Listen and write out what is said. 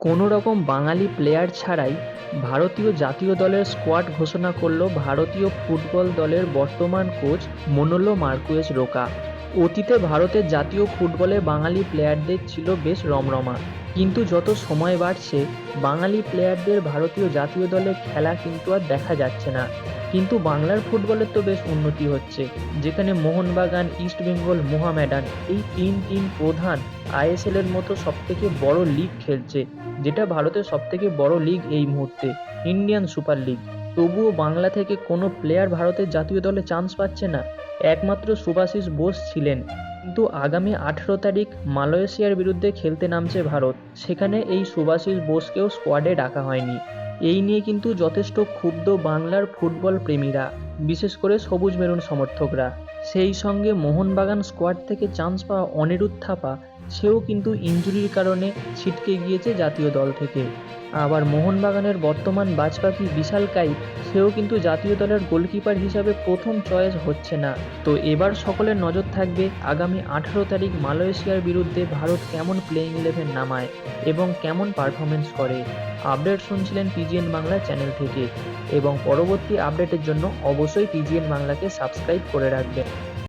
কোনো রকম বাঙালি প্লেয়ার ছাড়াই ভারতীয় জাতীয় দলের স্কোয়াড ঘোষণা করল ভারতীয় ফুটবল দলের বর্তমান কোচ মনোলো মার্কুয়েস রোকা। অতীতে ভারতের জাতীয় ফুটবলে বাঙালি প্লেয়ারদের ছিল বেশ রমরমা। কিন্তু যত সময় বাড়ছে, বাঙালি প্লেয়ারদের ভারতীয় জাতীয় দলে খেলা কিন্তু আর দেখা যাচ্ছে না। কিন্তু বাংলার ফুটবলের তো বেশ উন্নতি হচ্ছে। যেখানে মোহনবাগান ইস্টবেঙ্গল মোহামেডান এই তিন তিন প্রধান আইএসএল এর মতো সবথেকে বড় লিগ খেলছে, যেটা ভারতের সবথেকে বড় লিগ এই মুহূর্তে ইন্ডিয়ান সুপার লিগ তবুও বাংলা থেকে কোনো প্লেয়ার ভারতের জাতীয় দলে চান্স পাচ্ছে না। একমাত্র সুভাশিস বোস ছিলেন। কিন্তু আগামী আঠেরো তারিখ মালয়েশিয়ার বিরুদ্ধে খেলতে নামছে ভারত। সেখানে এই সুভাশিস বোসকেও স্কোয়াডে ডাকা হয়নি। এই নিয়ে কিন্তু যথেষ্ট ক্ষুব্ধ বাংলার ফুটবল প্রেমীরা, বিশেষ করে সবুজ মেরুন সমর্থকরা। সেই সঙ্গে মোহনবাগান স্কোয়াড থেকে চান্স পাওয়া অনিরুদ্ধ থাপা, সেও কিন্তু ইঞ্জুরির কারণে ছিটকে গিয়েছে জাতীয় দল থেকে। আবার মোহনবাগানের বর্তমান বাজপাখি বিশাল কাই, সেও কিন্তু জাতীয় দলের গোলকিপার হিসাবে প্রথম চয়েস হচ্ছে না। তো এবার সকলের নজর থাকবে আগামী আঠারো তারিখ মালয়েশিয়ার বিরুদ্ধে ভারত কেমন প্লেইং ইলেভেন নামায় এবং কেমন পারফরমেন্স করে। আপডেট শুনছিলেন পিজিএন বাংলা চ্যানেল থেকে। এবং পরবর্তী আপডেটের জন্য অবশ্যই পিজিএন বাংলাকে সাবস্ক্রাইব করে রাখবেন।